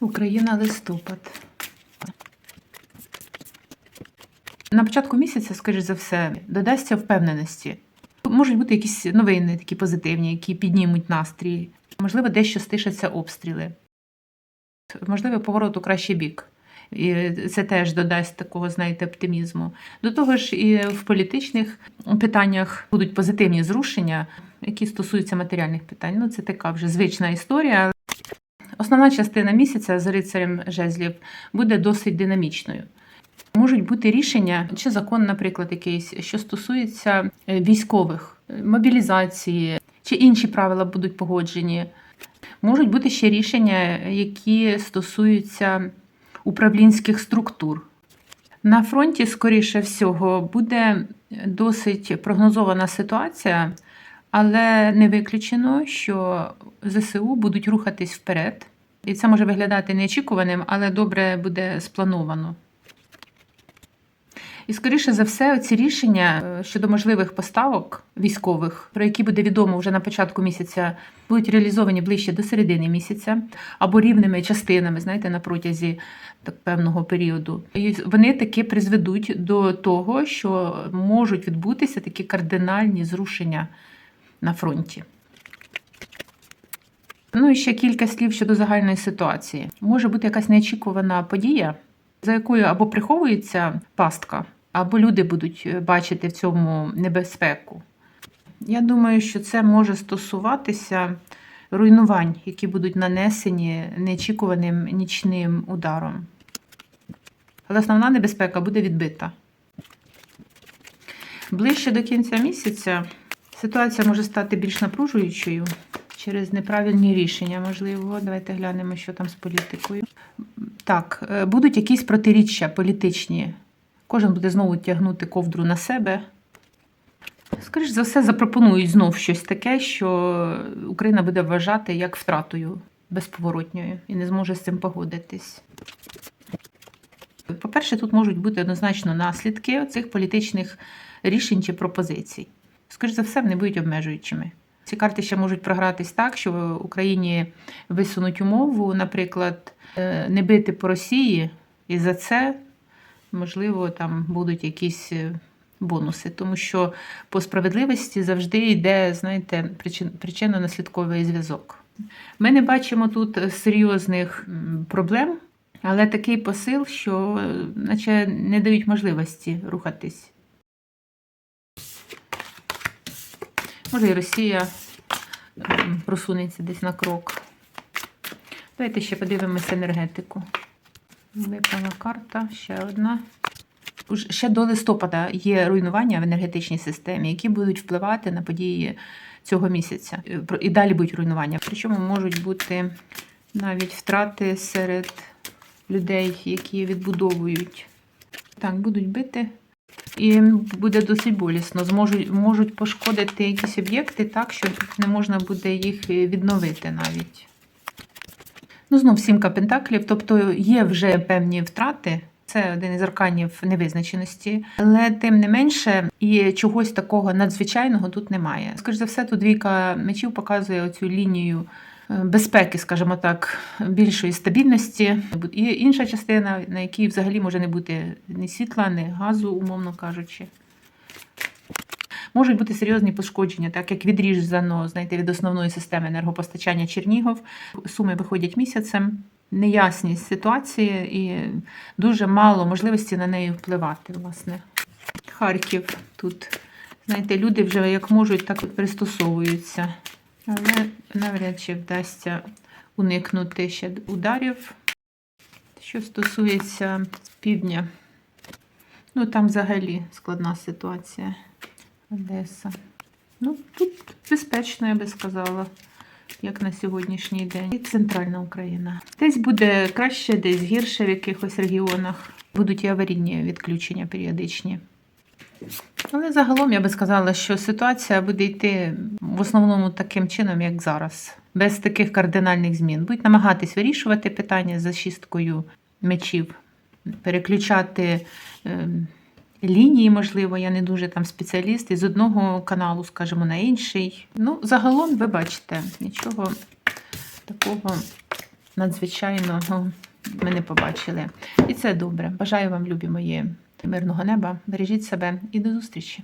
Україна листопад. На початку місяця, скоріш за все, додасться впевненості. Можуть бути якісь новини такі позитивні, які піднімуть настрій. Можливо, дещо стишаться обстріли. Можливо, поворот у кращий бік. І це теж додасть такого, знаєте, оптимізму. До того ж, і в політичних питаннях будуть позитивні зрушення, які стосуються матеріальних питань. Ну, це така вже звична історія. Основна частина місяця з рицарем жезлів буде досить динамічною. Можуть бути рішення чи закон, наприклад, якийсь, що стосується е, військових, е, мобілізації, чи інші правила будуть погоджені. Можуть бути ще рішення, які стосуються управлінських структур. На фронті, скоріше всього, буде досить прогнозована ситуація, але не виключено, що ЗСУ будуть рухатись вперед. І це може виглядати неочікуваним, але добре буде сплановано. І, скоріше за все, ці рішення е, щодо можливих поставок військових, про які буде відомо вже на початку місяця, будуть реалізовані ближче до середини місяця або рівними частинами, знаєте, на протязі так певного періоду. І вони таки призведуть до того, що можуть відбутися такі кардинальні зрушення на фронті. Ну і ще кілька слів щодо загальної ситуації. Може бути якась неочікувана подія, за якою або приховується пастка, або люди будуть е, бачити в цьому небезпеку. Я думаю, що це може стосуватися руйнувань, які будуть нанесені неочікуваним нічним ударом. Але основна небезпека буде відбита. Ближче до кінця місяця ситуація може стати більш напружуючою через неправильні рішення, можливо. Давайте глянемо, що там з політикою. Так, е, будуть якісь протиріччя політичні. Кожен буде знову тягнути ковдру на себе. Скоріше за все, запропонують знов щось таке, що Україна буде вважати як втратою безповоротньою і не зможе з цим погодитись. По-перше, тут можуть бути однозначно наслідки цих політичних рішень чи пропозицій. Скоріше за все, вони будуть обмежуючими. Ці карти ще можуть програтись так, що Україні висунуть умову, наприклад, е, не бити по Росії, і за це, можливо, там будуть якісь е, бонуси. Тому що по справедливості завжди йде, знаєте, причин- причинно-наслідковий зв'язок. Ми не бачимо тут серйозних проблем, але такий посил, що е, наче не дають можливості рухатись. Може, і Росія просунеться десь на крок. Давайте ще подивимося енергетику. Випала карта, ще одна. Ще до листопада є руйнування в енергетичній системі, які будуть впливати на події цього місяця. Е, І далі будуть руйнування. Причому можуть бути навіть втрати серед людей, які відбудовують. Так, будуть бити. І буде досить болісно. Зможуть, можуть пошкодити якісь об'єкти так, що не можна буде їх е, відновити навіть. Ну, знов сімка пентаклів, тобто є вже певні втрати. Це один із арканів невизначеності, але тим не менше і чогось такого надзвичайного тут немає. Скоріше за все, тут двійка мечів показує оцю лінію е, безпеки, скажімо так, більшої стабільності. І інша частина, на якій взагалі може не бути ні світла, ні газу, умовно кажучи. Можуть бути серйозні пошкодження, так як відрізано знаєте, від основної системи енергопостачання Чернігов. Суми виходять місяцем, неясність ситуації і дуже мало можливості на неї впливати. Власне. Харків тут, знаєте, люди вже як можуть, так і пристосовуються. Але навряд чи вдасться уникнути ще ударів. Що стосується півдня, ну там взагалі складна ситуація. Одеса. Ну, тут безпечно, я би сказала, як на сьогоднішній день. І центральна Україна. Десь буде краще, десь гірше в якихось регіонах. Будуть і аварійні відключення періодичні. Але загалом я би сказала, що ситуація буде йти в основному таким чином, як зараз, без таких кардинальних змін. Будуть намагатись вирішувати питання за шісткою мечів, переключати. Лінії, можливо, я не дуже там спеціаліст, із одного каналу, скажімо, на інший. Ну, загалом, ви бачите, нічого такого надзвичайного ми не побачили. І це добре. Бажаю вам, любі мої, мирного неба. Бережіть себе і до зустрічі!